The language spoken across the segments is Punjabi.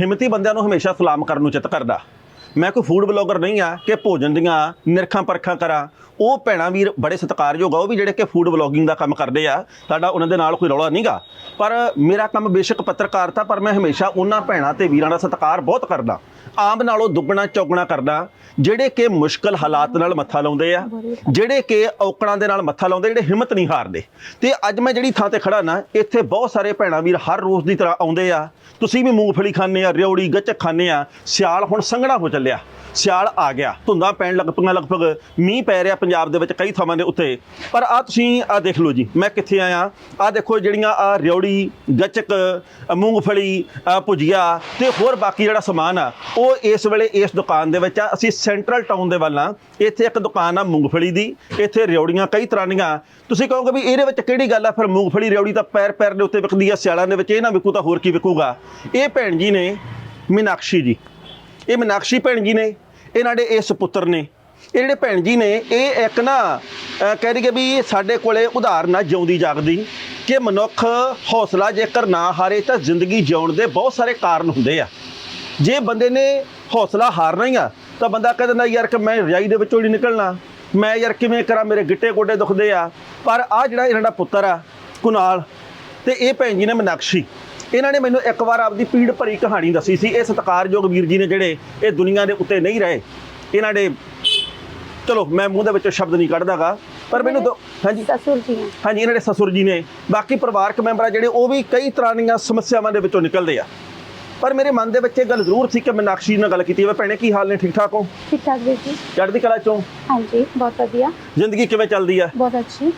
ਹਿੰਮਤੀ ਬੰਦਿਆਂ ਨੂੰ ਹਮੇਸ਼ਾ ਸਲਾਮ ਕਰਨ ਨੂੰ ਚਿੱਤ ਕਰਦਾ। ਮੈਂ ਕੋਈ ਫੂਡ ਬਲੌਗਰ ਨਹੀਂ ਆ, ਕਿ ਭੋਜਨ ਦੀਆਂ ਨਿਰਖਾਂ ਪਰਖਾਂ ਕਰਾਂ। ਉਹ ਭੈਣਾਂ ਵੀਰ ਬੜੇ ਸਤਿਕਾਰਯੋਗ ਆ, ਉਹ ਵੀ ਜਿਹੜੇ ਕਿ ਫੂਡ ਬਲੌਗਿੰਗ ਦਾ ਕੰਮ ਕਰਦੇ ਆ ਸਾਡਾ ਉਹਨਾਂ ਦੇ ਨਾਲ ਕੋਈ ਰੌਲਾ ਨਹੀਂਗਾ ਪਰ ਮੇਰਾ ਕੰਮ ਬੇਸ਼ੱਕ ਪੱਤਰਕਾਰਤਾ ਪਰ ਮੈਂ ਹਮੇਸ਼ਾ ਉਹਨਾਂ ਭੈਣਾਂ ਤੇ ਵੀਰਾਂ ਦਾ ਸਤਿਕਾਰ ਬਹੁਤ ਕਰਦਾ। ਆਮ ਨਾਲੋਂ ਦੁੱਗਣਾ, ਚੌਗਣਾ ਕਰਦਾ, ਜਿਹੜੇ ਕਿ ਮੁਸ਼ਕਲ ਹਾਲਾਤ ਨਾਲ ਮੱਥਾ ਲਾਉਂਦੇ ਆ, ਜਿਹੜੇ ਕਿ ਔਕੜਾਂ ਦੇ ਨਾਲ ਮੱਥਾ ਲਾਉਂਦੇ, ਜਿਹੜੇ ਹਿੰਮਤ ਨਹੀਂ ਹਾਰਦੇ। ਤੇ ਅੱਜ ਮੈਂ ਜਿਹੜੀ ਥਾਂ ਤੇ ਖੜਾ ਨਾ, ਇੱਥੇ ਬਹੁਤ ਸਾਰੇ ਭੈਣਾਂ ਵੀਰ ਹਰ ਰੋਜ਼ ਦੀ ਤਰ੍ਹਾਂ ਆਉਂਦੇ ਆ। ਤੁਸੀਂ ਵੀ ਮੂੰਗਫਲੀ ਖਾਂਦੇ ਆ ਰਿਉੜੀ ਗੱਚਕ ਖਾਂਦੇ ਆ, ਸਿਆਲ ਹੁਣ ਸੰਘਣਾ ਹੋ ਚੱਲਿਆ। ਸਿਆਲ ਆ ਗਿਆ। ਧੁੰਦਾਂ ਪੈਣ ਲੱਗ ਪਈਆਂ ਲਗਭਗ। ਮੀਂਹ ਪੈ ਰਿਹਾ ਪੰਜਾਬ ਦੇ ਵਿੱਚ ਕਈ ਥਾਵਾਂ ਦੇ ਉੱਤੇ। ਪਰ ਆ ਤੁਸੀਂ ਆ ਦੇਖ ਲਓ ਜੀ, ਮੈਂ ਕਿੱਥੇ ਆਇਆ। ਆ ਦੇਖੋ ਜਿਹੜੀਆਂ ਆ ਰਿਉੜੀ ਗੱਚਕ, ਮੂੰਗਫਲੀ ਭੁਜੀਆ ਤੇ ਹੋਰ ਬਾਕੀ ਜਿਹੜਾ ਸਮਾਨ ਆ, ਉਹ ਇਸ ਵੇਲੇ ਇਸ ਦੁਕਾਨ ਦੇ ਵਿੱਚ ਆ। ਅਸੀਂ ਸੈਂਟਰਲ ਟਾਊਨ ਦੇ ਵੱਲ ਆ। ਇੱਥੇ ਇੱਕ ਦੁਕਾਨ ਆ ਮੂੰਗਫਲੀ ਦੀ। ਇੱਥੇ ਰਿਉੜੀਆਂ ਕਈ ਤਰ੍ਹਾਂ ਦੀਆਂ। ਤੁਸੀਂ ਕਹੋਗੇ ਵੀ ਇਹਦੇ ਵਿੱਚ ਕਿਹੜੀ ਗੱਲ ਆ? ਫਿਰ ਮੂੰਗਫਲੀ ਰਿਉੜੀ ਤਾਂ ਪੈਰ ਪੈਰ ਦੇ ਉੱਤੇ ਵਿਕਦੀ ਆ। ਸਿਆਲਾਂ ਦੇ ਵਿੱਚ ਇਹ ਨਾ ਵਿਕੂ ਤਾਂ ਹੋਰ ਕੀ ਵਿਕੂਗਾ। ਇਹ ਭੈਣ ਜੀ ਨੇ ਮੀਨਾਕਸ਼ੀ ਜੀ। ਇਹ ਮੀਨਾਕਸ਼ੀ ਭੈਣ ਜੀ ਨੇ, ਇਹਨਾਂ ਦੇ ਇਹ ਸੁਪੁੱਤਰ ਨੇ। ਇਹ ਜਿਹੜੇ ਭੈਣ ਜੀ ਨੇ, ਇਹ ਇੱਕ ਨਾ ਕਹਿ ਰਹੀ ਕਿ ਵੀ ਸਾਡੇ ਕੋਲੇ ਉਦਾਹਰਨ ਆ ਜਿਉਂਦੀ ਜਾਗਦੀ, ਕਿ ਮਨੁੱਖ ਹੌਸਲਾ ਜੇਕਰ ਨਾ ਹਾਰੇ ਤਾਂ ਜ਼ਿੰਦਗੀ ਜਿਉਣ ਦੇ ਬਹੁਤ ਸਾਰੇ ਕਾਰਨ ਹੁੰਦੇ ਆ। ਜੇ ਬੰਦੇ ਨੇ ਹੌਸਲਾ ਹਾਰਨਾ ਹੀ ਆ, ਤਾਂ ਬੰਦਾ ਕਹਿ ਦਿੰਦਾ, ਯਾਰ ਕਿ ਮੈਂ ਰਜਾਈ ਦੇ ਵਿੱਚੋਂ ਨਹੀਂ ਨਿਕਲਣਾ। ਮੈਂ ਯਾਰ ਕਿਵੇਂ ਕਰਾਂ, ਮੇਰੇ ਗਿੱਟੇ ਗੋਡੇ ਦੁਖਦੇ ਆ। ਪਰ ਆ ਜਿਹੜਾ ਇਹਨਾਂ ਦਾ ਪੁੱਤਰ ਆ, ਕੁਨਾਲ, ਤੇ ਇਹ ਭੈਣ ਜੀ ਨੇ ਮਨਾਕਸ਼ੀ। ਇਹਨਾਂ ਨੇ ਮੈਨੂੰ ਇੱਕ ਵਾਰ ਆਪਦੀ ਪੀੜ ਭਰੀ ਕਹਾਣੀ ਦੱਸੀ ਸੀ। ਇਹ ਸਤਿਕਾਰਯੋਗ ਵੀਰ ਜੀ ਨੇ ਜਿਹੜੇ ਇਹ ਦੁਨੀਆ ਦੇ ਉੱਤੇ ਨਹੀਂ ਰਹੇ ਇਹਨਾਂ ਦੇ ਚਲੋ ਮੈਂ ਮੂੰਹ ਦੇ ਵਿੱਚੋਂ ਸ਼ਬਦ ਨਹੀਂ ਕੱਢਦਾਗਾ ਪਰ ਮੈਨੂੰ ਦੋ ਹਾਂਜੀ। ਸਸੁਰ ਜੀ ਹਾਂਜੀ ਇਹਨਾਂ ਦੇ ਸਸੁਰ ਜੀ ਨੇ। ਬਾਕੀ ਪਰਿਵਾਰਕ ਮੈਂਬਰ ਆ ਜਿਹੜੇ ਉਹ ਵੀ ਕਈ ਤਰ੍ਹਾਂ ਦੀਆਂ ਸਮੱਸਿਆਵਾਂ ਦੇ ਵਿੱਚੋਂ ਨਿਕਲਦੇ ਆ। ਪਰ ਮੇਰੇ ਮਨ ਦੇ ਵਿੱਚ ਇਹ ਗੱਲ ਜ਼ਰੂਰ ਸੀ ਕਿ ਮੈਂ ਨਾਕਸ਼ੀ ਨਾਲ ਗੱਲ ਕੀਤੀ ਵੇ ਭੈਣੇ ਕੀ ਹਾਲ ਨੇ? ਠੀਕ ਠਾਕ ਹੋ? ਠੀਕ ਠਾਕ ਵੀਰ ਜੀ। ਚੜ੍ਹਦੀ ਕਲਾ ਚੋਂ? ਹਾਂਜੀ ਬਹੁਤ ਵਧੀਆ। ਜ਼ਿੰਦਗੀ ਕਿਵੇਂ ਚੱਲਦੀ ਆ? ਬਹੁਤ ਅੱਛੀ।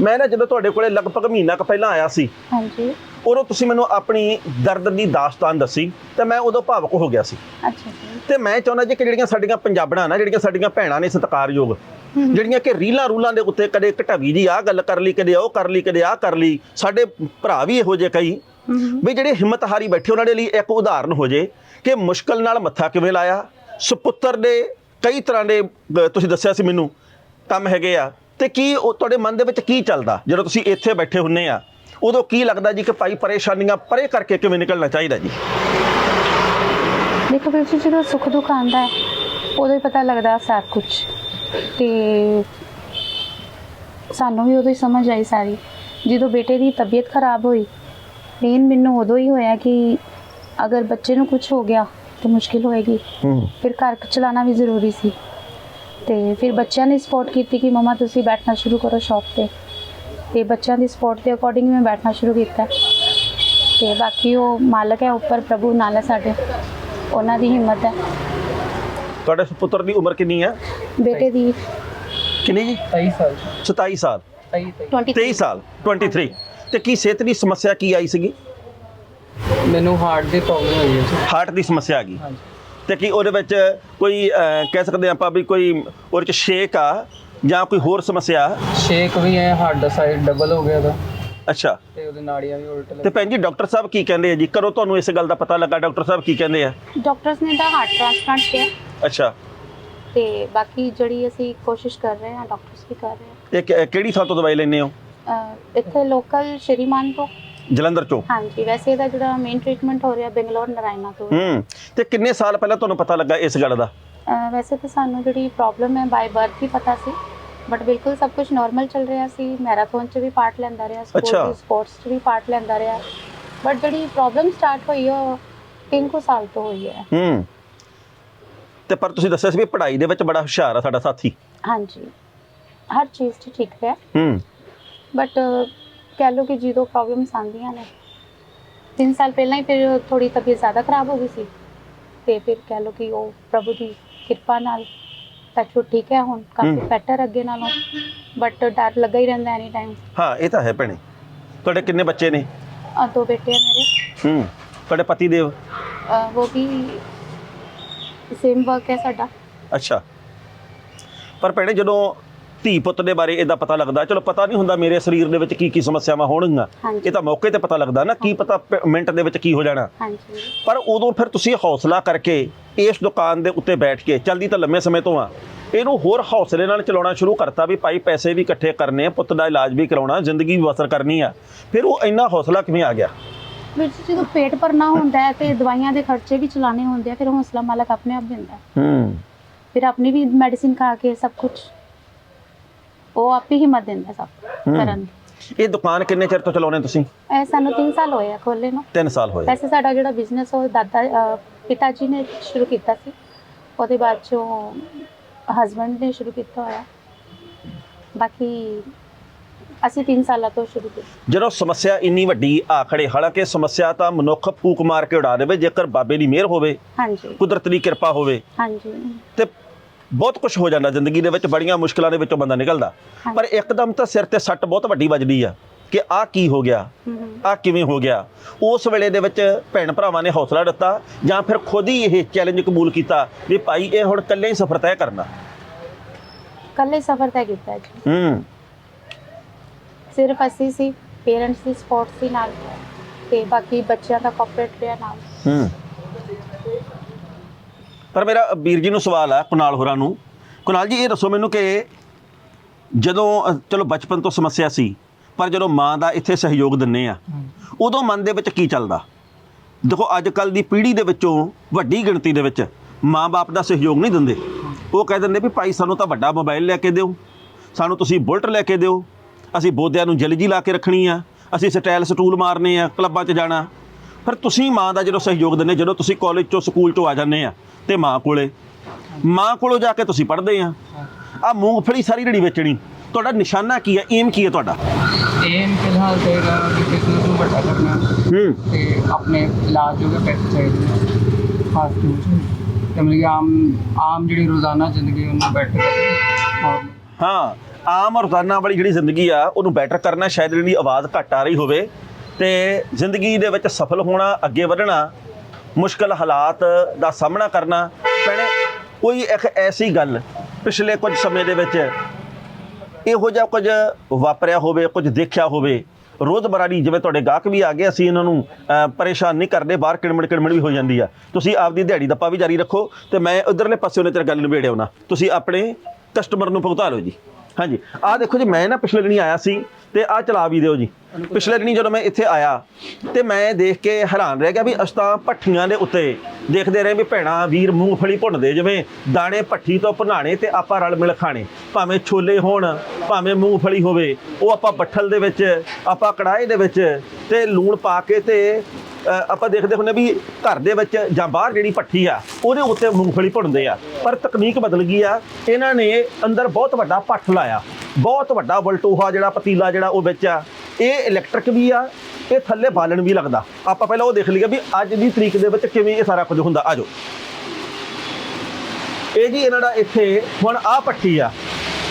ਮੈਂ ਨਾ ਜਦੋਂ ਤੁਹਾਡੇ ਕੋਲੇ ਲਗਭਗ ਮਹੀਨਾ ਕੁ ਪਹਿਲਾਂ ਆਇਆ ਸੀ ਹਾਂਜੀ। ਉਦੋਂ ਤੁਸੀਂ ਮੈਨੂੰ ਆਪਣੀ ਦਰਦ ਦੀ ਦਾਸਤਾਨ ਦੱਸੀ ਤੇ ਮੈਂ ਉਦੋਂ ਭਾਵੁਕ ਹੋ ਗਿਆ ਸੀ। ਅੱਛਾ ਜੀ। ਤੇ ਮੈਂ ਚਾਹੁੰਦਾ ਜੀ ਕਿ ਜਿਹੜੀਆਂ ਸਾਡੀਆਂ ਪੰਜਾਬਣਾਂ ਨਾ ਜਿਹੜੀਆਂ ਸਾਡੀਆਂ ਭੈਣਾਂ ਨੇ ਸਤਿਕਾਰਯੋਗ ਜਿਹੜੀਆਂ ਕਿ ਰੀਲਾਂ ਰੂਲਾਂ ਦੇ ਉੱਤੇ ਕਦੇ ਘਟਾਵੀ ਜੀ ਆਹ ਗੱਲ ਕਰ ਲਈ ਕਦੇ ਉਹ ਕਰ ਲਈ ਕਦੇ ਆਹ ਕਰ ਲਈ ਸਾਡੇ ਭਰਾ ਵੀ ਇਹੋ ਜਿਹੇ ਕਈ ਵੀ ਜਿਹੜੇ ਹਿੰਮਤ ਹਾਰੀ ਬੈਠੇ ਉਹਨਾਂ ਦੇ ਲਈ ਇੱਕ ਉਦਾਹਰਨ ਹੋ ਜੇ ਕਿ ਮੁਸ਼ਕਲ ਨਾਲ ਮੱਥਾ ਕਿਵੇਂ ਲਾਇਆ ਸੁਪੁੱਤਰ ਦੇ ਕਈ ਤਰ੍ਹਾਂ ਦੇ ਤੁਸੀਂ ਦੱਸਿਆ ਸੀ ਮੈਨੂੰ ਕੰਮ ਹੈਗੇ ਆ ਤੇ ਕੀ ਉਹ ਤੁਹਾਡੇ ਮਨ ਦੇ ਵਿੱਚ ਕੀ ਚੱਲਦਾ ਜਦੋਂ ਤੁਸੀਂ ਇੱਥੇ ਬੈਠੇ ਹੁੰਨੇ ਆ? ਉਦੋਂ ਕੀ ਲੱਗਦਾ ਜੀ ਕਿ ਭਾਈ ਪਰੇਸ਼ਾਨੀਆਂ ਪਰੇ ਕਰਕੇ ਕਿਵੇਂ ਨਿਕਲਣਾ ਚਾਹੀਦਾ ਜੀ? ਦੇਖੋ ਵੀਰ ਜੀ ਜਦੋਂ ਸੁੱਖ ਦੁੱਖ ਆਉਂਦਾ ਹੈ ਉਦੋਂ ਹੀ ਪਤਾ ਲੱਗਦਾ ਸਭ ਕੁਝ ਤੇ ਸਾਨੂੰ ਵੀ ਉਦੋਂ ਹੀ ਸਮਝ ਆਈ ਸਾਰੀ। ਜਦੋਂ ਬੇਟੇ ਦੀ ਤਬੀਅਤ ਖਰਾਬ ਹੋਈ ਮੇਨ ਮੈਨੂੰ ਉਦੋਂ ਹੀ ਹੋਇਆ ਕਿ ਅਗਰ ਬੱਚੇ ਨੂੰ ਕੁਝ ਹੋ ਗਿਆ ਤਾਂ ਮੁਸ਼ਕਿਲ ਹੋਏਗੀ। ਫਿਰ ਘਰ ਚਲਾਉਣਾ ਵੀ ਜ਼ਰੂਰੀ ਸੀ। ਤੇ ਫਿਰ ਬੱਚਿਆਂ ਨੇ ਸਪੋਰਟ ਕੀਤੀ ਕਿ ਮਮਾ ਤੁਸੀਂ ਬੈਠਣਾ ਸ਼ੁਰੂ ਕਰੋ ਸ਼ੌਪ ਤੇ। ਤੇ ਬੱਚਿਆਂ ਦੀ ਸਪੋਰਟ ਦੇ ਅਕੋਰਡਿੰਗ ਮੈਂ ਬੈਠਣਾ ਸ਼ੁਰੂ ਕੀਤਾ। ਤੇ ਬਾਕੀ ਉਹ ਮਾਲਕ ਹੈ ਉੱਪਰ ਪ੍ਰਭੂ ਨਾਲ ਹੈ ਸਾਡੇ। ਉਹਨਾਂ ਦੀ ਹਿੰਮਤ ਹੈ। ਤੁਹਾਡੇ ਸੁਪੁੱਤਰ ਦੀ ਉਮਰ ਕਿੰਨੀ ਹੈ ਬੇਟੇ ਦੀ। ਕਿੰਨੀ? ਜੀ 23 ਸਾਲ। 27 ਸਾਲ 23 23 ਸਾਲ 23 ਤੇ ਕੀ ਸਿਹਤ ਦੀ ਸਮੱਸਿਆ ਕੀ ਆਈ ਸੀਗੀ? ਮੈਨੂੰ ਹਾਰਟ ਦੀ ਪ੍ਰੋਬਲਮ ਹੋਈ ਜੀ। ਹਾਰਟ ਦੀ ਸਮੱਸਿਆ ਆ ਗਈ। ਹਾਂਜੀ। ਤੇ ਕੀ ਉਹਦੇ ਵਿੱਚ ਕੋਈ ਕਹਿ ਸਕਦੇ ਆਪਾਂ ਵੀ ਕੋਈ ਉਹਦੇ ਚ ਸ਼ੇਕ ਆ? ਜਾਂ ਕੋਈ ਹੋਰ ਸਮੱਸਿਆ? ਸ਼ੇਕ ਵੀ ਹੈ ਦਾ ਸਾਈਡ ਡਬਲ ਹੋ ਗਿਆ ਦਾ ਅੱਛਾ। ਤੇ ਉਹਦੇ ਨਾੜੀਆਂ ਵੀ ਉਲਟ ਤੇ ਭੈਣ ਜੀ ਡਾਕਟਰ ਸਾਹਿਬ ਕੀ ਕਹਿੰਦੇ ਆ ਜੀ? ਕਰੋ ਤੁਹਾਨੂੰ ਇਸ ਗੱਲ ਦਾ ਪਤਾ ਲੱਗਾ? ਡਾਕਟਰ ਸਾਹਿਬ ਕੀ ਕਹਿੰਦੇ ਆ? ਡਾਕਟਰਸ ਨੇ ਤਾਂ ਹਾਰਟ ਟ੍ਰਾਂਸਪਲਾਂਟ ਕਿਹਾ। ਅੱਛਾ। ਤੇ ਬਾਕੀ ਜਿਹੜੀ ਅਸੀਂ ਕੋਸ਼ਿਸ਼ ਕਰ ਰਹੇ ਹਾਂ ਡਾਕਟਰਸ ਵੀ ਕਰ ਰਹੇ ਇਹ ਕਿ- ਕਿਹੜੀ ਥਾਂ ਤੋਂ ਦਵਾਈ ਲੈਂਦੇ ਹੋ? ਆ ਇੱਥੇ ਲੋਕਲ ਸ਼੍ਰੀਮਾਨ ਤੋਂ। ਜਲੰਧਰ ਚੋਂ? ਹਾਂਜੀ ਵੈਸੇ ਇਹਦਾ ਜਿਹੜਾ ਮੇਨ ਟ੍ਰੀਟਮੈਂਟ ਹੋ ਰਿਹਾ ਬੰਗਲੌਰ ਨਰਾਇਣਾ ਤੋਂ। ਹੂੰ। ਤੇ ਕਿੰਨੇ ਸਾਲ ਪਹਿਲਾਂ ਤੁਹਾਨੂੰ ਪਤਾ ਲੱਗਾ ਇਸ ਗੱਲ ਦਾ? ਵੈਸੇ ਤਾਂ ਸਾਨੂੰ ਜਿਹੜੀ ਪ੍ਰੋਬਲਮ ਹੈ ਬਾਈ ਬਰਥ ਹੀ ਪਤਾ ਸੀ ਬਟ ਬਿਲਕੁਲ ਸਭ ਕੁਝ ਨਾਰਮਲ ਚੱਲ ਰਿਹਾ ਸੀ। ਮੈਰਾਥਨ 'ਚ ਵੀ ਪਾਰਟ ਲੈਂਦਾ ਰਿਹਾ ਅੱਛਾ। ਸਪੋਰਟਸ 'ਚ ਵੀ ਪਾਰਟ ਲੈਂਦਾ ਰਿਹਾ। ਬਟ ਜਿਹੜੀ ਪ੍ਰੋਬਲਮ ਸਟਾਰਟ ਹੋਈ ਉਹ ਤਿੰਨ ਕੁ ਸਾਲ ਤੋਂ ਹੋਈ ਹੈ। ਹੂੰ। ਤੇ ਪਰ ਤੁਸੀਂ ਦੱਸਿਆ ਸੀ ਵੀ ਪੜ੍ਹਾਈ ਦੇ ਵਿੱਚ ਬੜਾ ਹੁਸ਼ਿਆਰ ਆ ਸਾਡਾ ਸਾਥੀ। ਹਾਂਜੀ। ਹਰ ਚੀਜ਼ 'ਚ ਠੀਕ ਹੈ ਹੂੰ। ਬਟ ਕਹਿ ਲਓ ਕਿ ਜਦੋਂ ਪ੍ਰੋਬਲਮਸ ਆਉਂਦੀਆਂ ਨੇ ਤਿੰਨ ਸਾਲ ਪਹਿਲਾਂ ਹੀ ਫਿਰ ਥੋੜੀ ਤਬੀਅਤ ਜ਼ਿਆਦਾ ਖਰਾਬ ਹੋ ਗਈ ਸੀ। ਤੇ ਫਿਰ ਕਹਿ ਲਓ ਕਿ ਉਹ ਪ੍ਰਭੂ ਦੀ ਕਿਰਪਾ ਨਾਲ। ਟੱਚਵੁੱਡ ਠੀਕ ਹੈ ਹੁਣ ਕਾਫੀ। ਬੈਟਰ ਅੱਗੇ ਨਾਲੋਂ। ਬਟ ਡਰ ਲੱਗਾ ਹੀ ਰਹਿੰਦਾ ਐਨੀ ਟਾਈਮ ਹਾਂ ਇਹ ਤਾਂ ਹੈ ਭੈਣੇ। ਤੁਹਾਡੇ ਕਿੰਨੇ ਬੱਚੇ ਨੇ? ਦੋ ਬੇਟੇ ਆ ਮੇਰੇ। ਹੂੰ ਤੁਹਾਡੇ ਪਤੀ ਦੇਵ ਅਹ ਉਹ ਵੀ ਸੇਮ ਵਰਕ ਹੈ ਸਾਡਾ। ਅੱਛਾ। ਪਰ ਭੈਣੇ ਜਦੋਂ ਧੀ ਪੁੱਤ ਦੇ ਬਾਰੇ ਇਹਦਾ ਪਤਾ ਲੱਗਦਾ। ਚਲੋ ਪਤਾ ਨਹੀਂ ਹੁੰਦਾ ਮੇਰੇ ਸਰੀਰ ਦੇ ਵਿੱਚ ਕੀ ਕੀ ਸਮੱਸਿਆਵਾਂ ਹੋਣਗੀਆਂ। ਇਹ ਤਾਂ ਮੌਕੇ ਤੇ ਪਤਾ ਲੱਗਦਾ ਨਾ ਕੀ ਪਤਾ ਮਿੰਟ ਦੇ ਵਿੱਚ ਕੀ ਹੋ ਜਾਣਾ। ਹਾਂਜੀ। ਪਰ ਉਦੋਂ ਫਿਰ ਤੁਸੀਂ ਹੌਸਲਾ ਕਰਕੇ ਇਸ ਦੁਕਾਨ ਦੇ ਉੱਤੇ ਬੈਠ ਕੇ ਚਲਦੀ ਤਾਂ ਲੰਮੇ ਸਮੇਂ ਤੋਂ ਆ। ਇਹਨੂੰ ਹੋਰ ਹੌਸਲੇ ਨਾਲ ਚਲਾਉਣਾ ਸ਼ੁਰੂ ਕਰਤਾ ਵੀ ਭਾਈ ਪੈਸੇ ਵੀ ਇਕੱਠੇ ਕਰਨੇ ਆ ਪੁੱਤ ਦਾ ਇਲਾਜ ਵੀ ਕਰਾਉਣਾ ਜ਼ਿੰਦਗੀ ਵੀ ਬਸਰ ਕਰਨੀ ਆ। ਫਿਰ ਉਹ ਇੰਨਾ ਹੌਸਲਾ ਕਿਵੇਂ ਆ ਗਿਆ? ਵਿੱਚ ਜਦੋਂ ਪੇਟ ਭਰਨਾ ਹੁੰਦਾ ਹੈ ਤੇ ਦਵਾਈਆਂ ਦੇ ਖਰਚੇ ਵੀ ਚਲਾਣੇ ਹੁੰਦੇ ਆ ਫਿਰ ਹੌਸਲਾ ਮਾਲਕ ਆਪਣੇ ਆਪ ਦਿੰਦਾ। ਹੂੰ। ਫਿਰ ਆਪਣੀ ਵੀ ਮੈਡੀਸਿਨ ਖਾ ਕੇ ਸਭ ਕੁਝ ਉਹ ਆਪੇ ਹਿੰਮਤ ਦਿੰਦਾ ਸਭ ਹੂੰ। ਕਰਨ। ਦੀ। ਇਹ ਦੁਕਾਨ ਕਿੰਨੇ ਚਿਰ ਤੋਂ ਚਲਾਉਣੇ ਤੁਸੀਂ? ਇਹ ਸਾਨੂੰ 3 ਸਾਲ ਹੋਏ ਆ ਖੋਲੇ ਨੂੰ। 3 ਸਾਲ ਹੋਏ। ਵੈਸੇ ਸਾਡਾ ਜਿਹੜਾ ਬਿਜ਼ਨਸ ਉਹ ਦਾਦਾ ਅਹ, ਪਿਤਾ ਜੀ ਨੇ ਸ਼ੁਰੂ ਕੀਤਾ ਸੀ। ਉਹਦੇ ਬਾਅਦ ਚੋਂ ਹਸਬੰਡ ਨੇ ਸ਼ੁਰੂ ਕੀਤਾ ਹੋਇਆ। ਬਾਕੀ ਅਸੀਂ 3 ਸਾਲਾਂ ਤੋਂ ਸ਼ੁਰੂ ਕੀਤੀ। ਜਦੋਂ ਸਮੱਸਿਆ ਇੰਨੀ ਵੱਡੀ ਆ ਖੜੇ ਹਾਲਾਂਕਿ ਸਮੱਸਿਆ ਤਾਂ ਮਨੁੱਖ ਫੂਕ ਮਾਰ ਕੇ ਉਡਾ ਦੇਵੇ ਜੇਕਰ ਬਾਬੇ ਦੀ ਮਿਹਰ ਹੋਵੇ ਹਾਂਜੀ। ਕੁਦਰਤ ਦੀ ਕਿਰਪਾ ਹੋਵੇ। ਹਾਂਜੀ। ਤੇ ਬਹੁਤ ਕੁਝ ਹੋ ਜਾਂਦਾ ਜ਼ਿੰਦਗੀ ਦੇ ਵਿੱਚ ਬੜੀਆਂ ਮੁਸ਼ਕਲਾਂ ਦੇ ਵਿੱਚੋਂ ਬੰਦਾ ਨਿਕਲਦਾ। ਪਰ ਇੱਕਦਮ ਤਾਂ ਸਿਰ ਤੇ ਸੱਟ ਬਹੁਤ ਵੱਡੀ ਵੱਜਦੀ ਆ ਕਿ ਆਹ ਕੀ ਹੋ ਗਿਆ। ਆ ਕਿਵੇਂ ਹੋ ਗਿਆ। ਉਸ ਵੇਲੇ ਦੇ ਵਿੱਚ ਭੈਣ ਭਰਾਵਾਂ ਨੇ ਹੌਸਲਾ ਦਿੱਤਾ ਜਾਂ ਫਿਰ ਖੁਦ ਹੀ ਇਹ ਚੈਲੰਜ ਕਬੂਲ ਕੀਤਾ ਵੀ ਭਾਈ ਇਹ ਹੁਣ ਇਕੱਲੇ ਹੀ ਸਫ਼ਰ ਤੈਅ ਕਰਨਾ। ਇਕੱਲੇ ਸਫ਼ਰ ਤੈਅ ਕੀਤਾ ਜੀ। ਹੂੰ। ਸਿਰਫ ਅਸੀਂ ਸੀ ਪੇਰੈਂਟਸ ਦੀ ਸਪੋਰਟ ਸੀ ਨਾਲ ਤੇ ਬਾਕੀ ਬੱਚਿਆਂ ਦਾ ਕੋਆਪਰੇਟ ਰਿਹਾ ਨਾਲ। ਹੂੰ। ਪਰ ਮੇਰਾ ਵੀਰ ਜੀ ਨੂੰ ਸਵਾਲ ਹੈ ਕੁਨਾਲ ਹੋਰਾਂ ਨੂੰ। ਕੁਨਾਲ ਜੀ ਇਹ ਦੱਸੋ ਮੈਨੂੰ ਕਿ ਜਦੋਂ ਅ, ਚਲੋ ਬਚਪਨ ਤੋਂ ਸਮੱਸਿਆ ਸੀ ਪਰ ਜਦੋਂ ਮਾਂ ਦਾ ਇੱਥੇ ਸਹਿਯੋਗ ਦਿੰਨੇ ਆ ਉਦੋਂ ਮਨ ਦੇ ਵਿੱਚ ਕੀ ਚੱਲਦਾ? ਦੇਖੋ ਅੱਜ ਕੱਲ ਦੀ ਪੀੜ੍ਹੀ ਦੇ ਵਿੱਚੋਂ ਵੱਡੀ ਗਿਣਤੀ ਦੇ ਵਿੱਚ ਮਾਂ-ਬਾਪ ਦਾ ਸਹਿਯੋਗ ਨਹੀਂ ਦਿੰਦੇ। ਉਹ ਕਹਿ ਦਿੰਦੇ ਵੀ ਭਾਈ ਸਾਨੂੰ ਤਾਂ ਵੱਡਾ ਮੋਬਾਈਲ ਲੈ ਕੇ ਦਿਓ ਸਾਨੂੰ ਤੁਸੀਂ ਬੁਲਟ ਲੈ ਕੇ ਦਿਓ ਅਸੀਂ ਬੋਦਿਆਂ ਨੂੰ ਜਲਜੀ ਲਾ ਕੇ ਰੱਖਣੀ ਆ ਅਸੀਂ ਸਟਾਈਲ ਸਟੂਲ ਮਾਰਨੇ ਆ ਕਲੱਬਾਂ 'ਚ ਜਾਣਾ ਪਰ ਤੁਸੀਂ ਮਾਂ ਦਾ ਜਦੋਂ ਸਹਿਯੋਗ ਦਿੰਦੇ ਜਦੋਂ ਤੁਸੀਂ ਕਾਲਜ ਚੋਂ ਸਕੂਲ ਚੋਂ ਆ ਜਾਂਦੇ ਆ ਤੇ ਮਾਂ ਕੋਲੇ। ਮਾਂ ਕੋਲੋਂ ਜਾ ਕੇ ਤੁਸੀਂ ਪੜ੍ਹਦੇ ਆ। ਆ ਮੂੰਗਫਲੀ ਸਾਰੀ ਜਿਹੜੀ ਵੇਚਣੀ ਤੁਹਾਡਾ ਨਿਸ਼ਾਨਾ ਕੀ ਹੈ ਏਮ ਕੀ ਹੈ ਤੁਹਾਡਾ? ਏਮ ਫਿਲਹਾਲ ਤੇ ਇਹਦਾ ਕਿ ਬਿਜ਼ਨਸ ਨੂੰ ਵੱਡਾ ਕਰਨਾ। ਹੂੰ। ਤੇ ਆਪਣੇ ਇਲਾਜ ਜੋਗੇ ਪੈਸੇ ਚਾਹੀਦੇ ਫਾਸਟ ਫੂਡ ਤੇ ਮਤਲਬ ਆਮ ਆਮ ਜਿਹੜੀ ਰੋਜ਼ਾਨਾ ਜ਼ਿੰਦਗੀ ਉਹਨੂੰ ਬੈਟਰ ਹਾਂ ਆਮ ਰੋਜ਼ਾਨਾ ਵਾਲੀ ਜਿਹੜੀ ਜ਼ਿੰਦਗੀ ਆ ਉਹਨੂੰ ਬੈਟਰ ਕਰਨਾ ਸ਼ਾਇਦ ਜਿਹੜੀ ਆਵਾਜ਼ ਘੱਟ ਆ ਰਹੀ ਹੋਵੇ। ਤੇ ਜ਼ਿੰਦਗੀ ਦੇ ਵਿੱਚ ਸਫਲ ਹੋਣਾ, ਅੱਗੇ ਵਧਣਾ, ਮੁਸ਼ਕਲ ਹਾਲਾਤ ਦਾ ਸਾਹਮਣਾ ਕਰਨਾ, ਭੈਣੇ, ਕੋਈ ਇੱਕ ਐਸੀ ਗੱਲ ਪਿਛਲੇ ਕੁਝ ਸਮੇਂ ਦੇ ਵਿੱਚ ਇਹੋ ਜਿਹਾ ਕੁਝ ਵਾਪਰਿਆ ਹੋਵੇ, ਕੁਝ ਦੇਖਿਆ ਹੋਵੇ ਰੋਜ਼ਮਰਾ ਦੀ ਜਿਵੇਂ ਤੁਹਾਡੇ ਗਾਹਕ ਵੀ ਆ ਗਏ, ਅਸੀਂ ਇਹਨਾਂ ਨੂੰ ਪਰੇਸ਼ਾਨ ਨਹੀਂ ਕਰਦੇ, ਬਾਹਰ ਕਿੜਮੜ ਕਿੜਮੜ ਵੀ ਹੋ ਜਾਂਦੀ ਆ। ਤੁਸੀਂ ਆਪਦੀ ਦਿਹਾੜੀ ਦੱਪਾ ਵੀ ਜਾਰੀ ਰੱਖੋ ਤੇ ਮੈਂ ਉਧਰਲੇ ਪਾਸੇ ਉਹਨੇ ਤੇਰੇ ਗੱਲ ਨਿਬੇੜਿਆ ਨਾ ਤੁਸੀਂ ਆਪਣੇ ਕਸਟਮਰ ਨੂੰ ਭੁਗਤਾ ਲਓ ਜੀ। ਹਾਂਜੀ। ਆਹ ਦੇਖੋ ਜੀ ਮੈਂ ਨਾ ਪਿਛਲੇ ਦਿਨੀ ਆਇਆ ਸੀ ਤੇ ਆਹ ਚਲਾ ਵੀ ਦਿਓ ਜੀ। ਪਿਛਲੇ ਦਿਨੀ ਜਦੋਂ ਮੈਂ ਇੱਥੇ ਆਇਆ ਤੇ ਮੈਂ ਦੇਖ ਕੇ ਹੈਰਾਨ ਰਹਿ ਗਿਆ ਵੀ ਅਸੀਂ ਤਾਂ ਭੱਠੀਆਂ ਦੇ ਉੱਤੇ ਦੇਖਦੇ ਰਹੇ ਵੀ ਭੈਣਾ ਵੀਰ ਮੂੰਗਫਲੀ ਭੁੰਨਦੇ ਜਿਵੇਂ ਦਾਣੇ ਭੱਠੀ ਤੋਂ ਭੁਨਾਣੇ ਤੇ ਆਪਾਂ ਰਲ ਮਿਲ ਖਾਣੇ। ਭਾਵੇਂ ਛੋਲੇ ਹੋਣ ਭਾਵੇਂ ਮੂੰਗਫਲੀ ਹੋਵੇ ਉਹ ਆਪਾਂ ਬੱਠਲ ਦੇ ਵਿੱਚ ਆਪਾਂ ਕੜਾਹੇ ਦੇ ਵਿੱਚ ਤੇ ਲੂਣ ਪਾ ਕੇ ਤੇ ਆਪਾਂ ਦੇਖਦੇ ਹੁੰਦੇ ਵੀ ਘਰ ਦੇ ਵਿੱਚ ਜਾਂ ਬਾਹਰ ਜਿਹੜੀ ਭੱਠੀ ਆ ਉਹਦੇ ਉੱਤੇ ਮੂੰਗਫਲੀ ਭੁੰਨਦੇ ਆ। ਪਰ ਤਕਨੀਕ ਬਦਲ ਗਈ ਆ। ਇਹਨਾਂ ਨੇ ਅੰਦਰ ਬਹੁਤ ਵੱਡਾ ਭੱਠ ਲਾਇਆ। ਬਹੁਤ ਵੱਡਾ ਵਲਟੋਹਾ ਜਿਹੜਾ ਪਤੀਲਾ ਜਿਹੜਾ ਉਹ ਵਿੱਚ ਆ। ਇਹ ਇਲੈਕਟ੍ਰਿਕ ਵੀ ਆ ਇਹ ਥੱਲੇ ਬਾਲਣ ਵੀ ਲੱਗਦਾ। ਆਪਾਂ ਪਹਿਲਾਂ ਉਹ ਦੇਖ ਲਈਏ ਵੀ ਅੱਜ ਦੀ ਤਰੀਕ ਦੇ ਵਿੱਚ ਕਿਵੇਂ ਇਹ ਸਾਰਾ ਕੁਝ ਹੁੰਦਾ। ਆਜੋ ਇਹ ਜੀ ਇਹਨਾਂ ਦਾ ਇੱਥੇ ਹੁਣ ਆਹ ਪੱਠੀ ਆ।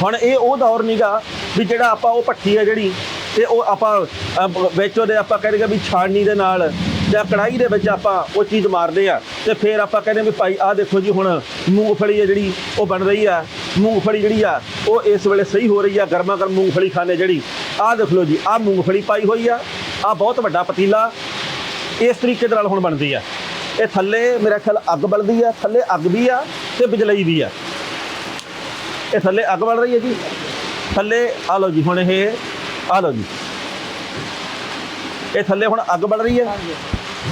ਹੁਣ ਇਹ ਉਹ ਦੌਰ ਨੀਗਾ ਵੀ ਜਿਹੜਾ ਆਪਾਂ ਉਹ ਪੱਠੀ ਆ ਜਿਹੜੀ ਤੇ ਉਹ ਆਪਾਂ ਅਹ, ਵਿੱਚ ਉਹਦੇ ਆਪਾਂ ਕਹਿੰਦੇ ਵੀ ਛਾਣਨੀ ਦੇ ਨਾਲ ਜਾਂ ਕੜਾਈ ਦੇ ਵਿੱਚ ਆਪਾਂ ਉਹ ਚੀਜ਼ ਮਾਰਦੇ ਆ ਤੇ ਫਿਰ ਆਪਾਂ ਕਹਿੰਦੇ ਵੀ ਭਾਈ ਆਹ ਦੇਖੋ ਜੀ ਹੁਣ ਮੂੰਗਫਲੀ ਹੈ ਜਿਹੜੀ, ਉਹ ਬਣ ਰਹੀ ਆ। ਮੂੰਗਫਲੀ ਜਿਹੜੀ ਆ, ਉਹ ਇਸ ਵੇਲੇ ਸਹੀ ਹੋ ਰਹੀ ਆ। ਗਰਮਾ ਗਰਮ ਮੂੰਗਫਲੀ ਖਾਣੇ ਜਿਹੜੀ, ਆਹ ਦੇਖ ਲਓ ਜੀ, ਆਹ ਮੂੰਗਫਲੀ ਪਾਈ ਹੋਈ ਆ। ਆਹ ਬਹੁਤ ਵੱਡਾ ਪਤੀਲਾ, ਇਸ ਤਰੀਕੇ ਦੇ ਨਾਲ ਹੁਣ ਬਣਦੀ ਆ। ਇਹ ਥੱਲੇ ਮੇਰਾ ਖਿਆਲ ਅੱਗ ਬਲਦੀ ਆ, ਥੱਲੇ ਅੱਗ ਵੀ ਆ ਤੇ ਬਿਜਲੀ ਵੀ ਆ। ਇਹ ਥੱਲੇ ਅੱਗ ਬਲ ਰਹੀ ਹੈ ਜੀ। ਥੱਲੇ ਆ ਲਓ ਜੀ, ਹੁਣ ਇਹ ਆ ਲਓ ਜੀ। ਇਹ ਥੱਲੇ ਹੁਣ ਅੱਗ ਬਲ ਰਹੀ ਹੈ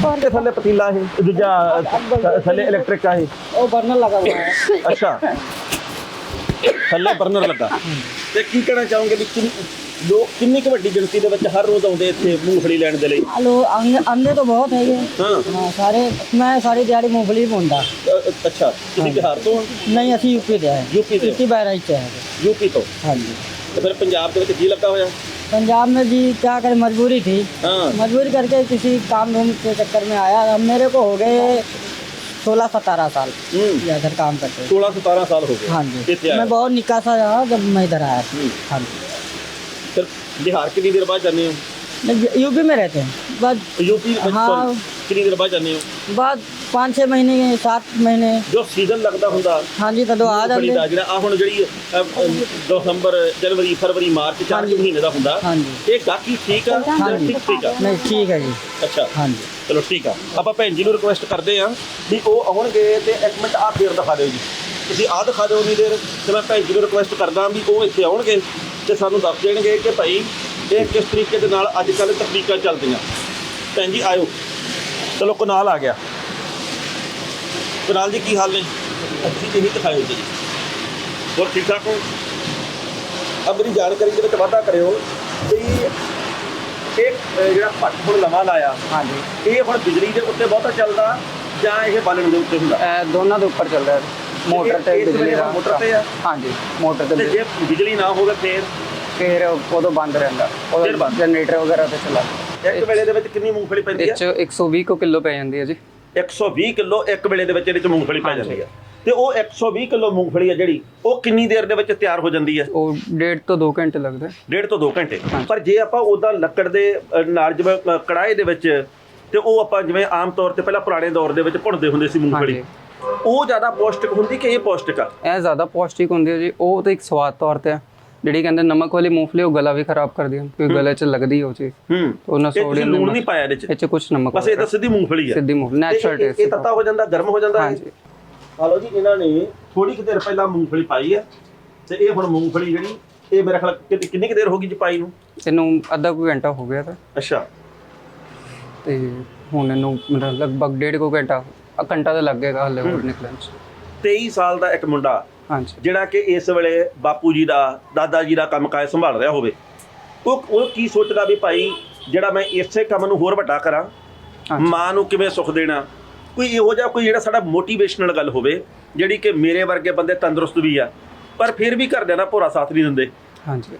ਔਰ ਤੇ ਥੱਲੇ ਪਤੀਲਾ ਇਹ ਦੂਜਾ ਅ, ਥੱਲੇ ਇਲੈਕਟ੍ਰਿਕ ਆ ਇਹ ਉਹ ਬਰਨਰ ਲਗਾ हुआ है ਅੱਛਾ ਥੱਲੇ ਬਰਨਰ ਲੱਗਾ ਤੇ ਕੀ ਕਹਿਣਾ ਚਾਹੋਗੇ ਵੀ ਕਿੰਨ- ਲੋਕ ਕਿੰਨੀ ਕੁ ਵੱਡੀ ਗਿਣਤੀ ਦੇ ਵਿੱਚ ਹਰ ਰੋਜ਼ ਆਉਂਦੇ ਇੱਥੇ ਮੂੰਗਫਲੀ ਲੈਣ ਦੇ ਲਈ हेलो अंदे अंदे तो बहुत है ये ਹਾਂ हाँ सारे मैं सारी दिहाड़ी मूंगफली बुनदा ਅ, ਅ, ਅੱਛਾ ਤੁਸੀਂ ਬਿਹਾਰ ਤੋਂ नहीं असी यूपी दे है यूपी दे। यूपी बहराइच से है ਯੂਪੀ ਤੋਂ हाँ जी ਤੇ ਫਿਰ ਪੰਜਾਬ ਦੇ ਵਿੱਚ ਕੀ ਲੱਗਾ ਹੋਇਆ पंजाब में जी क्या करें मजबूरी थी ਹਾਂ मजबूरी करके किसी काम धाम के चक्कर में आया अब मेरे को हो गए सोलह सतारह साल ਹੂੰ ये इधर काम करते 16 17 साल हो गए हाँ जी ਇੱਥੇ ਆਏ मैं बहुत निका सा रहा जब मैं इधर आया हम्म। हाँ जी ਫਿਰ ਬਿਹਾਰ ਕਿੰਨੀ ਦੇਰ ਬਾਅਦ ਜਾਂਦੇ ਹੋ नहीं, यूपी में रहते हैं बाद ਯੂਪੀ ਵਿੱਚ ਹਾਂ। sorry, ਕਿੰਨੀ ਦੇਰ ਬਾਅਦ ਜਾਂਦੇ ਹੋ बाद 5-6 ਮਹੀਨੇ 7 ਮਹੀਨੇ। ਜੋ ਸੀਜ਼ਨ ਲੱਗਦਾ ਹੁੰਦਾ ਹਾਂਜੀ ਤਦੋਂ ਆ ਜਾਂਦੇ। ਦਾ ਜਿਹੜਾ ਆ ਹੁਣ ਜਿਹੜੀ ਦਸੰਬਰ ਜਨਵਰੀ ਫਰਵਰੀ ਮਾਰਚ ਚਾਰ ਮਹੀਨੇ ਦਾ ਹੁੰਦਾ। ਹਾਂਜੀ। ਇਹ ਗਾਕੀ ਠੀਕ ਆ ਜਾਂ ਠੀਕ ਠੀਕ ਆ? ਨਹੀਂ ਠੀਕ ਹੈ ਜੀ। ਅੱਛਾ। ਹਾਂਜੀ। ਚਲੋ ਠੀਕ ਆ। ਆਪਾਂ ਭੈਣ ਜੀ ਨੂੰ ਰਿਕੁਐਸਟ ਕਰਦੇ ਆ ਵੀ ਉਹ ਆਉਣਗੇ ਤੇ ਇੱਕ ਮਿੰਟ ਆਹ ਦੇਰ ਦਿਖਾ ਦਿਓ ਜੀ। ਤੁਸੀਂ ਆਹ ਦਿਖਾ ਦਿਓ ਨਹੀਂ ਦੇਰ ਤੇ ਮੈਂ ਭੈਣ ਜੀ ਨੂੰ ਰਿਕੁਐਸਟ ਕਰਦਾ ਵੀ ਉਹ ਇੱਥੇ ਆਉਣਗੇ ਤੇ ਸਾਨੂੰ ਦੱਸ ਦੇਣਗੇ ਕਿ ਭਾਈ ਇਹ ਕਿਸ ਤਰੀਕੇ ਦੇ ਨਾਲ ਅੱਜ ਕੱਲ੍ਹ ਤਕਨੀਕਾਂ ਚੱਲਦੀਆਂ। ਭੈਣ ਜੀ ਆਇਓ। ਚਲੋ ਕੋ ਨਾਲ ਆ ਗਿਆ। ਕੁਨਾਲ ਜੀ ਕੀ ਹਾਲ ਨੇ? ਅੱਛੀ ਜਿਹੀ ਦਿਖਾਇਓ ਜੀ। ਹੋਰ ਠੀਕ ਠਾਕ ਹੋ? ਅਬ ਮੇਰੀ ਜਾਣਕਾਰੀ ਦੇ ਵਿੱਚ ਵਾਧਾ ਕਰਿਓ ਵੀ ਇਹ ਅਹ, ਜਿਹੜਾ ਪੱਟ ਹੁਣ ਨਵਾਂ ਲਾਇਆ ਹਾਂਜੀ। ਇਹ ਹੁਣ ਬਿਜਲੀ ਦੇ ਉੱਤੇ ਬਹੁਤਾ ਚੱਲਦਾ ਜਾਂ ਇਹ ਬਾਲਣ ਦੇ ਉੱਤੇ ਹੁੰਦਾ? ਇਹ ਦੋਨਾਂ ਦੇ ਉੱਪਰ ਚੱਲਦਾ ਹੈ ਮੋਟਰ ਤੇ ਇਸ ਵੇਲੇ ਬਿਜਲੀ ਦਾ ਮੋਟਰ ਤੇ ਆ? ਹਾਂਜੀ ਮੋਟਰ ਤੇ ਤੇ ਬਿਜਲੀ। ਜੇ ਬਿਜਲੀ। ਨਾ ਹੋਵੇ ਫੇਰ? ਫਿਰ ਉਦੋਂ ਬੰਦ ਰਹਿੰਦਾ। ਫਿਰ ਬੰਦ। ਜਨਰੇਟਰ ਵਗੈਰਾ ਤੇ ਚਲਾ ਇੱਕ ਵੇਲੇ ਦੇ ਵਿੱਚ ਕਿੰਨੀ ਮੂੰਗਫਲੀ ਪੈਂਦੀ ਇਹ ਹੈ ਚ 120 ਕੁ ਕਿਲੋ ਪੈ ਜਾਂਦੀ ਹੈ ਜੀ। 120 ਕਿਲੋ ਇੱਕ ਵੇਲੇ ਦੇ ਵਿੱਚ ਇਹਦੇ ਵਿੱਚ ਮੂੰਗਫਲੀ ਪੈ। ਜਾਂਦੀ ਹੈ ਤੇ ਉਹ 120 ਕਿਲੋ ਮੂੰਗਫਲੀ ਹੈ ਜਿਹੜੀ ਉਹ ਕਿੰਨੀ ਦੇਰ ਦੇ ਵਿੱਚ ਤਿਆਰ ਹੋ ਜਾਂਦੀ ਹੈ ਉਹ ਡੇਢ ਤੋਂ 2 ਘੰਟੇ ਲੱਗਦੇ। ਡੇਢ ਤੋਂ 2 ਘੰਟੇ। ਪਰ ਜੇ ਆਪਾਂ ਉਹਦਾ ਲੱਕੜ ਦੇ ਨਾਲ ਜਿਵੇਂ ਅ, ਕੜਾਹੇ ਦੇ ਵਿੱਚ ਤੇ ਉਹ ਆਪਾਂ ਜਿਵੇਂ ਆਮ ਤੌਰ ਤੇ ਪਹਿਲਾਂ ਪੁਰਾਣੇ ਦੌਰ ਦੇ ਵਿੱਚ ਭੁੰਨਦੇ ਹੁੰਦੇ ਸੀ ਮੂੰਗਫਲੀ। ਉਹ ਜ਼ਿਆਦਾ ਪੌਸ਼ਟਿਕ ਹੁੰਦੀ ਕਿ ਇਹ ਪੌਸ਼ਟਿਕ ਆ? ਇਹ ਜ਼ਿਆਦਾ ਪੌਸ਼ਟਿਕ ਹੁੰਦੀ ਹੈ ਜੀ ਉਹ ਤਾਂ ਇੱਕ ਸਵਾਦ ਤੌਰ ਤੇ ਹੈ ਜਿਹੜੀ ਕਹਿੰਦੇ ਨਮਕ ਵਾਲੀ ਮੂੰਗਫਲੀ ਉਹ ਗਲਾ ਵੀ ਖਰਾਬ ਕਰਦੀ ਹੈ ਕਿਉਂਕਿ ਗਲੇ 'ਚ ਲੱਗਦੀ ਹੈ ਉਹ ਚੀਜ਼। ਹੂੰ। ਉਹਨਾਂ ਸੋਡੀਅਮ ਲੂਣ ਨਹੀਂ ਪਾਇਆ ਇਹਦੇ ਚ? ਇਹ 'ਚ ਕੁਝ ਨਮਕ ਬਸ ਇਹ ਤਾਂ ਸਿੱਧੀ ਮੂੰਗਫਲੀ ਹੈ ਸਿੱਧੀ ਮੂੰਗਫਲੀ ਨੈਚੁਰਲ ਇਹ- ਇਹ- ਟੇਸਟ ਤੱਤਾ ਹੋ ਜਾਂਦਾ ਗਰਮ ਹੋ ਜਾਂਦਾ। ਹੈ ਹਾਂਜੀ। ਹਾਲੋ ਜੀ ਇਹਨਾਂ ਨੇ ਥੋੜੀ ਕੁ ਦੇਰ ਪਹਿਲਾਂ ਮੂੰਗਫਲੀ ਪਾਈ ਹੈ ਤੇ ਇਹ ਹੁਣ ਮੂੰਗਫਲੀ ਜਿਹੜੀ ਇਹ ਮੇਰੇ ਖਿਆਲ ਕਿੰਨੀ ਕੁ ਦੇਰ ਹੋ ਗਈ ਜੀ ਪਾਈ ਨੂੰ? ਇਹਨੂੰ ਅੱਧਾ ਕੁ ਘੰਟਾ ਹੋ ਗਿਆ ਤਾਂ। ਅੱਛਾ। ਤੇ ਹੁਣ ਇਹਨੂੰ ਮਤਲਬ ਲਗਭਗ ਡੇਢ ਕੁ ਘੰਟਾ ਅ ਘੰਟਾ ਤਾਂ ਲੱਗੇਗਾ ਹਲੇ ਹੋਰ ਨਿਕਲਣ 'ਚ। 23 ਸਾਲ ਦਾ ਇੱਕ ਮੁੰਡਾ ਹਾਂਜੀ। ਜਿਹੜਾ ਕਿ ਇਸ ਵੇਲੇ ਬਾਪੂ ਜੀ ਦਾ ਦਾਦਾ ਜੀ ਦਾ ਕੰਮ ਕਾਜ ਸੰਭਾਲ ਰਿਹਾ ਹੋਵੇ। ਉਹ ਉਹ ਕੀ ਸੋਚਦਾ ਵੀ ਭਾਈ ਜਿਹੜਾ ਮੈਂ ਇਸੇ ਕੰਮ ਨੂੰ ਹੋਰ ਵੱਡਾ ਕਰਾਂ। ਮਾਂ ਨੂੰ ਕਿਵੇਂ ਸੁੱਖ ਦੇਣਾ? ਕੋਈ ਇਹੋ ਜਿਹਾ ਕੋਈ ਜਿਹੜਾ ਸਾਡਾ ਮੋਟੀਵੇਸ਼ਨਲ ਗੱਲ ਹੋਵੇ ਜਿਹੜੀ ਕਿ ਮੇਰੇ ਵਰਗੇ ਬੰਦੇ ਤੰਦਰੁਸਤ ਵੀ ਆ ਪਰ ਫਿਰ ਵੀ ਘਰਦਿਆਂ ਦਾ ਭੋਰਾ ਸਾਥ ਨਹੀਂ ਦਿੰਦੇ। ਹਾਂਜੀ।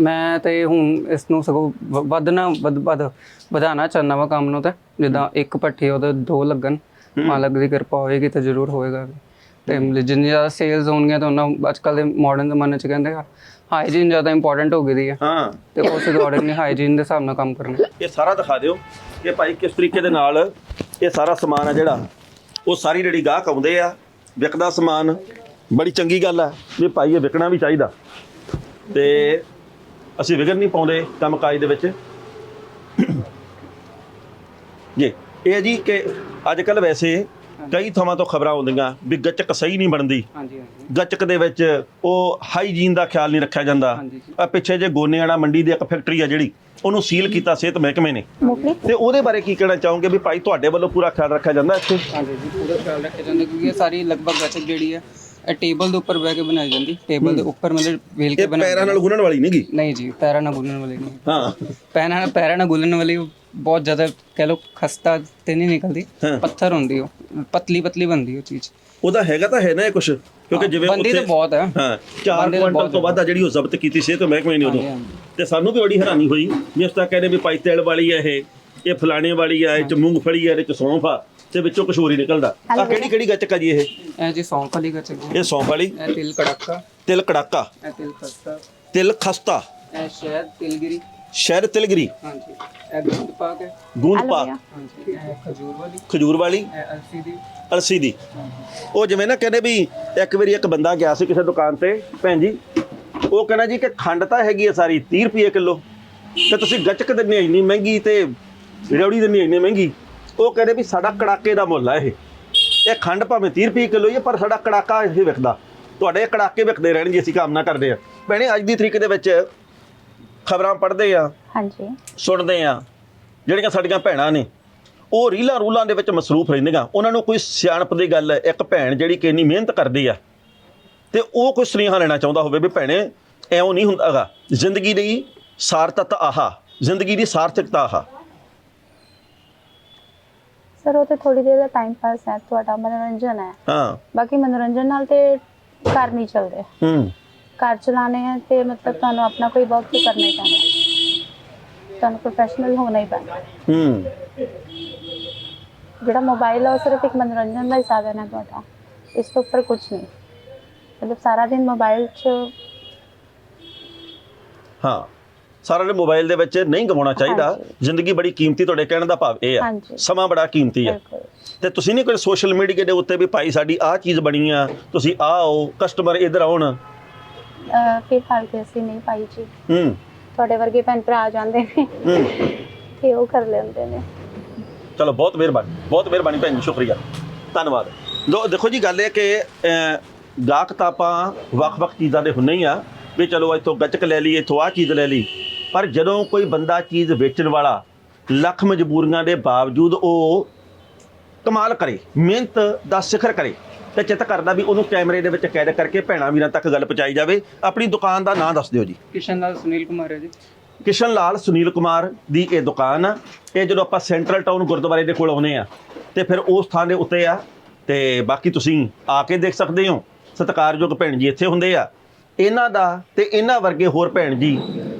ਮੈਂ ਤੇ ਹੁਣ ਇਸ ਨੂੰ ਸਗੋਂ ਵ- ਵੱਧ ਨਾ ਵੱਧ ਵੱਧ ਵਧਾਉਣਾ ਚਾਹੁੰਦਾ ਵਾ ਕੰਮ ਨੂੰ ਤੇ। ਜਿੱਦਾਂ ਇੱਕ ਪੱਠੀ ਉਹਦੇ ਦੋ ਲੱਗਣ ਮਾਲਕ ਦੀ ਕਿਰਪਾ ਹੋਏਗੀ ਤਾਂ ਜ਼ਰੂਰ ਹੋਏਗਾ। ਤੇ ਜਿੰਨੀ ਜ਼ਿਆਦਾ ਸੇਲਸ ਹੋਣਗੀਆਂ ਤਾਂ ਉਹਨਾਂ ਅੱਜ ਕੱਲ੍ਹ ਦੇ ਮਾਡਰਨ ਜ਼ਮਾਨੇ 'ਚ ਕਹਿੰਦੇ ਆ ਹਾਈਜੀਨ ਜ਼ਿਆਦਾ ਇੰਪੋਰਟੈਂਟ ਹੋ ਗਈ ਦੀ ਹੈ ਹਾਂ। ਤੇ ਉਸ ਅਕੋਰਡਿੰਗ ਨੇ ਹਾਈਜੀਨ ਦੇ ਹਿਸਾਬ ਨਾਲ ਕੰਮ ਕਰਨਾ। ਇਹ ਸਾਰਾ ਦਿਖਾ ਦਿਓ ਕਿ ਭਾਈ ਕਿਸ ਤਰੀਕੇ ਦੇ ਨਾਲ ਇਹ ਸਾਰਾ ਸਮਾਨ ਆ ਜਿਹੜਾ ਉਹ ਸਾਰੀ ਜਿਹੜੀ ਗਾਹਕ ਆਉਂਦੇ ਆ ਵਿਕਦਾ ਸਮਾਨ ਬੜੀ ਚੰਗੀ ਗੱਲ ਆ ਵੀ ਭਾਈ ਇਹ ਵਿਕਣਾ ਵੀ ਚਾਹੀਦਾ। ਤੇ ਅਸੀਂ ਵਿਗੜ ਨਹੀਂ ਪਾਉਂਦੇ ਕੰਮ ਕਾਜ ਦੇ ਵਿੱਚ। ਜੀ ਇਹ ਜੀ ਕਿ ਅੱਜ ਕੱਲ ਵੈਸੇ ਕਈ ਥਾਵਾਂ ਤੋਂ ਖਬਰਾਂ ਆਉਂਦੀਆਂ ਵੀ ਗੱਚਕ ਸਹੀ ਨਹੀਂ ਬਣਦੀ। ਹਾਂਜੀ ਹਾਂਜੀ। ਗੱਚਕ ਦੇ ਵਿੱਚ ਉਹ ਹਾਈਜੀਨ ਦਾ ਖਿਆਲ ਨਹੀਂ ਰੱਖਿਆ ਜਾਂਦਾ। ਆ ਪਿੱਛੇ ਜੇ ਗੋਨੇਆਣਾ ਮੰਡੀ ਦੀ ਇੱਕ ਫੈਕਟਰੀ ਆ ਜਿਹੜੀ ਉਹਨੂੰ ਸੀਲ ਕੀਤਾ ਸਿਹਤ ਮਹਿਕਮੇ ਨੇ। ਤੇ ਉਹਦੇ ਬਾਰੇ ਕੀ ਕਹਿਣਾ ਚਾਹੋਗੇ ਵੀ ਭਾਈ ਤੁਹਾਡੇ ਵੱਲੋਂ ਪੂਰਾ ਖਿਆਲ ਰੱਖਿਆ ਜਾਂਦਾ ਇੱਥੇ? ਹਾਂਜੀ ਜੀ ਪੂਰਾ ਖਿਆਲ ਰੱਖਿਆ ਜਾਂਦਾ ਕਿਉਂਕਿ ਇਹ ਸਾਰੀ ਲਗਭਗ ਗੱਚਕ ਜਿਹੜੀ ਹੈ ਇਹ ਟੇਬਲ ਦੇ ਉੱਪਰ ਬਹਿ ਕੇ ਬਣਾਈ ਜਾਂਦੀ। ਟੇਬਲ ਦੇ ਉੱਪਰ ਮਤਲਬ ਵੇਲ ਕੇ ਇਹ ਬਣਾਈ ਪੈਰਾਂ ਨਾਲ ਗੁੰਨਣ ਵਾਲੀ ਨਹੀਂਗੀ ਨਹੀਂ ਜੀ ਪੈਰਾਂ ਨਾਲ ਗੁੰਨਣ ਵਾਲੀ ਨਹੀਂ। ਹਾਂ। ਪੈਰਾਂ ਨਾਲ ਪੈਰਾਂ ਨਾਲ ਗੁੰਨਣ ਵਾਲੀ ਬਹੁਤ ਜ਼ਿਆਦਾ ਕਹਿ ਲੋ ਖਸਤਾ ਤੇ ਨਹੀਂ ਨਿਕਲਦੀ। ਹਾਂ। ਪੱਥਰ ਹੁੰਦੀ ਉਹ। ਪਤਲੀ ਪਤਲੀ ਬਣਦੀ ਉਹ ਚੀਜ਼। ਉਹਦਾ ਹੈਗਾ ਤਾਂ ਹੈ ਨਾ ਇਹ ਕੁਛ? ਕਿਉਂਕਿ ਜਿਵੇਂ ਬੰਦੀ ਤਾਂ ਉੱਥੇ ਬਹੁਤ ਹੈ। ਹਾਂ 4 ਬੰਦੇ ਤਾਂ ਕੁਇੰਟਲ ਬਹੁਤ ਤੋਂ ਵੱਧ ਆ ਜਿਹੜੀ ਉਹ ਜ਼ਬਤ ਕੀਤੀ ਸਿਹਤ ਮਹਿਕਮੇ ਨੇ ਉਦੋਂ। ਹਾਂਜੀ, ਹਾਂਜੀ। ਤੇ ਸਾਨੂੰ ਵੀ ਬੜੀ ਹੈਰਾਨੀ ਹੋਈ। ਇਸ ਤਰ੍ਹਾਂ ਕਹਿੰਦੇ ਵੀ ਭਾਈ ਤੇਲ ਵਾਲੀ ਆ ਇਹ। ਇਹ ਫਲਾਣੇ ਵਾਲੀ ਆ ਇਹ ਚ ਮੂੰਗਫਲੀ ਆ ਇਹਦੇ ਚ ਸੌਂਫ ਆ। ਤੇ ਵਿੱਚੋਂ ਹੀ ਨਿਕਲਦਾ। ਆ ਕਿਹੜੀ ਕਿਹੜੀ ਗੱਚਕ ਆ ਜੀ ਇਹ? ਇਹ ਜੀ ਸੌਂਫ ਵਾਲੀ ਗੱਚਕ ਇਹ ਸੌਂਫ ਵਾਲੀ? ਇਹ ਤਿਲ ਕੜਾਕਾ। ਤਿਲ ਕੜਾਕਾ। ਇਹ ਤਿਲ ਖਸਤਾ। ਤਿਲ ਖਸਤਾ। ਇਹ ਸ਼ਹਿਦ ਤਿਲਗਿਰੀ। ਸ਼ਹਿਦ ਤਿਲਗਰੀ। ਹਾਂਜੀ। ਇਹ ਗੂੰਦ ਪਾ ਕੇ ਗੂੰਦ ਪਾ ਹਾਂਜੀ। ਇਹ ਖਜੂਰ ਵਾਲੀ। ਖਜੂਰ ਵਾਲੀ। ਇਹ ਅਲਸੀ ਦੀ। ਅਲਸੀ ਦੀ। ਉਹ ਜਿਵੇਂ ਨਾ ਕਹਿੰਦੇ ਵੀ ਇੱਕ ਵਾਰੀ ਇੱਕ ਬੰਦਾ ਗਿਆ ਸੀ ਕਿਸੇ ਦੁਕਾਨ ਤੇ ਭੈਣ ਜੀ ਉਹ ਕਹਿੰਦਾ ਜੀ ਕਿ ਖੰਡ ਤਾਂ ਹੈਗੀ ਹੈ ਸਾਰੀ 30 ਰੁਪਏ ਕਿਲੋ। ਤੇ ਤੁਸੀਂ ਗੱਚਕ ਦਿੰਦੇ ਹੋ ਇੰਨੀ ਮਹਿੰਗੀ ਤੇ ਰੇਵੜੀ ਦਿੰਦੇ ਇੰਨੀ ਮਹਿੰਗੀ। ਉਹ ਕਹਿੰਦੇ ਵੀ ਸਾਡਾ ਕੜਾਕੇ ਦਾ ਮੁੱਲ ਆ ਇਹ। ਇਹ ਖੰਡ ਭਾਵੇਂ 30 ਰੁਪਏ ਕਿਲੋ ਹੀ ਹੈ ਪਰ ਸਾਡਾ ਕੜਾਕਾ ਇਹ ਵਿਕਦਾ। ਤੁਹਾਡੇ ਕੜਾਕੇ ਵਿਕਦੇ ਰਹਿਣਗੇ ਅਸੀਂ ਕਾਮਨਾ ਕਰਦੇ ਆ ਭੈਣੇ ਅੱਜ ਦੀ ਤਰੀਕ ਦੇ ਵਿੱਚ ਖਬਰਾਂ ਪੜ੍ਹਦੇ ਆ ਹਾਂਜੀ। ਸੁਣਦੇ ਆ ਜਿਹੜੀਆਂ ਸਾਡੀਆਂ ਭੈਣਾਂ ਨੇ ਉਹ ਰੀਲਾਂ ਰੂਲਾਂ ਦੇ ਵਿੱਚ ਮਸਰੂਫ ਰਹਿੰਦੀਆਂ। ਉਹਨਾਂ ਨੂੰ ਕੋਈ ਸਿਆਣਪ ਦੀ ਗੱਲ ਇੱਕ ਭੈਣ ਜਿਹੜੀ ਕਿ ਇੰਨੀ ਮਿਹਨਤ ਕਰਦੀ ਆ ਤੇ ਉਹ ਕੋਈ ਸੁਨੇਹਾ ਲੈਣਾ ਚਾਹੁੰਦਾ ਹੋਵੇ ਵੀ ਭੈਣੇ ਐਉਂ ਨਹੀਂ ਹੁੰਦਾਗਾ ਜ਼ਿੰਦਗੀ ਦੀ ਸਾਰਥਕਤਾ ਆਹਾ ਜ਼ਿੰਦਗੀ ਦੀ ਸਾਰਥਕਤਾ ਆਹਾ। ਸਰ ਉਹ ਤੇ ਥੋੜੀ ਦੇਰ ਦਾ ਟਾਈਮ ਪਾਸ ਹੈ ਤੁਹਾਡਾ ਮਨੋਰੰਜਨ ਹੈ। ਹਾਂ। ਬਾਕੀ ਮਨੋਰੰਜਨ ਨਾਲ ਤੇ ਘਰ ਨਹੀਂ ਚੱਲਦੇ। ਹੂੰ। ਘਰ ਚਲਾਣੇ ਹੈ ਤੇ ਮਤਲਬ ਤੁਹਾਨੂੰ ਆਪਣਾ ਕੋਈ ਵਰਕ ਤੇ ਕਰਨਾ ਹੀ ਪੈਣਾ। ਤੁਹਾਨੂੰ ਪ੍ਰੋਫੈਸ਼ਨਲ ਹੋਣਾ ਹੀ ਪੈਣਾ। ਹੂੰ। ਜਿਹੜਾ ਮੋਬਾਈਲ ਹੈ ਉਹ ਸਿਰਫ ਇੱਕ ਮਨੋਰੰਜਨ ਦਾ ਹੀ ਸਾਧਨ ਹੈ ਤੁਹਾਡਾ। ਇਸ ਤੋਂ ਉੱਪਰ ਕੁਝ ਨਹੀਂ। ਮਤਲਬ ਸਾਰਾ ਦਿਨ ਮੋਬਾਈਲ 'ਚ ਹਾਂ। ਸਾਰਾ ਦਿਨ ਮੋਬਾਈਲ ਦੇ ਵਿੱਚ ਨਹੀਂ ਗਵਾਉਣਾ ਚਾਹੀਦਾ। ਜ਼ਿੰਦਗੀ ਬੜੀ ਕੀਮਤੀ ਤੁਹਾਡੇ ਕਹਿਣ ਦਾ ਭਾਵ ਇਹ ਆ। ਸਮਾਂ ਬੜਾ ਕੀਮਤੀ ਆ। ਤੇ ਤੁਸੀਂ ਨਹੀਂ ਕੋਈ ਸੋਸ਼ਲ ਮੀਡੀਆ ਦੇ ਉੱਤੇ ਵੀ ਭਾਈ ਸਾਡੀ ਆਹ ਚੀਜ਼ ਬਣੀ ਆ ਤੁਸੀਂ ਆਓ ਕਸਟਮਰ ਇੱਧਰ ਆਉਣ। ਅਹ ਫਿਲਹਾਲ ਤੇ ਅਸੀਂ ਨਹੀਂ ਪਾਈ ਜੀ। ਹੂੰ। ਤੁਹਾਡੇ ਵਰਗੇ ਭੈਣ ਭਰਾ ਆ ਜਾਂਦੇ ਨੇ। ਹੂੰ। ਤੇ ਉਹ ਕਰ ਲੈਂਦੇ ਨੇ। ਚਲੋ ਬਹੁਤ ਮਿਹਰਬਾਨੀ ਬਹੁਤ ਮਿਹਰਬਾਨੀ ਭੈਣ ਜੀ ਸ਼ੁਕਰੀਆ। ਧੰਨਵਾਦ। ਦੋ ਦੇਖੋ ਜੀ ਗੱਲ ਇਹ ਕਿ ਗਾਹਕ ਤਾਂ ਆਪਾਂ ਵੱਖ-ਵੱਖ ਚੀਜ਼ਾਂ ਦੇ ਹੁੰਨੇ ਹੀ ਆ ਵੀ ਚਲੋ ਇੱਥੋਂ ਗੱਚਕ ਲੈ ਲਈ ਇੱਥੋਂ ਆਹ ਚੀਜ਼ ਲੈ ਲਈ। ਪਰ ਜਦੋਂ ਕੋਈ ਬੰਦਾ ਚੀਜ਼ ਵੇਚਣ ਵਾਲਾ ਲੱਖ ਮਜਬੂਰੀਆਂ ਦੇ ਬਾਵਜੂਦ ਉਹ ਕਮਾਲ ਕਰੇ ਮਿਹਨਤ ਦਾ ਸਿਖਰ ਕਰੇ ਤੇ ਚਿੱਤ ਕਰਦਾ ਵੀ ਉਹਨੂੰ ਕੈਮਰੇ ਦੇ ਵਿੱਚ ਕੈਦ ਕਰਕੇ ਭੈਣਾ ਵੀਰਾਂ ਤੱਕ ਗੱਲ ਪਹੁੰਚਾਈ ਜਾਵੇ ਆਪਣੀ ਦੁਕਾਨ ਦਾ ਨਾਂ ਦੱਸ ਦਿਓ ਜੀ। ਕਿਸ਼ਨ ਲਾਲ ਸੁਨੀਲ ਕੁਮਾਰ ਹੈ ਜੀ। ਕਿਸ਼ਨ ਲਾਲ ਸੁਨੀਲ ਕੁਮਾਰ ਦੀ ਇਹ ਦੁਕਾਨ ਆ। ਇਹ ਜਦੋਂ ਆਪਾਂ ਸੈਂਟਰਲ ਟਾਊਨ ਗੁਰਦੁਆਰੇ ਦੇ ਕੋਲ ਆਉਨੇ ਆ ਤੇ ਫਿਰ ਉਸ ਥਾਂ ਦੇ ਉੱਤੇ ਆ ਤੇ ਬਾਕੀ ਤੁਸੀਂ ਆ ਕੇ ਦੇਖ ਸਕਦੇ ਹੋ। ਸਤਿਕਾਰਯੋਗ ਭੈਣ ਜੀ ਇੱਥੇ ਹੁੰਦੇ ਆ। ਇਹਨਾਂ ਦਾ ਤੇ ਇਹਨਾਂ ਵਰਗੇ ਹੋਰ ਭੈਣ ਜੀ,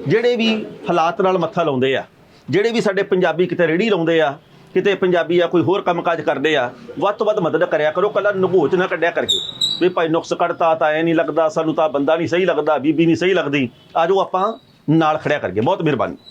ਜਿਹੜੇ ਵੀ ਹਾਲਾਤ ਨਾਲ ਮੱਥਾ ਲਾਉਂਦੇ ਆ, ਜਿਹੜੇ ਵੀ ਸਾਡੇ ਪੰਜਾਬੀ ਕਿਤੇ ਰੇੜੀ ਲਾਉਂਦੇ ਆ, ਕਿਤੇ ਪੰਜਾਬੀ ਆ ਕੋਈ ਹੋਰ ਕੰਮਕਾਜ ਕਰਦੇ ਆ, ਵੱਧ ਤੋਂ ਵੱਧ ਮਦਦ ਕਰਿਆ ਕਰੋ, ਕੱਲਾ ਨਗੋਚ ਨਾ ਕੱਢਿਆ ਕਰਕੇ। ਵੀ ਭਾਈ ਨੁਕਸ ਕੱਢਤਾ ਤਾਂ ਐ ਨਹੀਂ ਲੱਗਦਾ, ਸਾਨੂੰ ਤਾਂ ਬੰਦਾ ਨਹੀਂ ਸਹੀ ਲੱਗਦਾ, ਬੀਬੀ ਨਹੀਂ ਸਹੀ ਲੱਗਦੀ, ਆਜੋ ਆਪਾਂ ਨਾਲ ਖੜਿਆ ਕਰੀਏ, ਬਹੁਤ ਮਿਹਰਬਾਨੀ।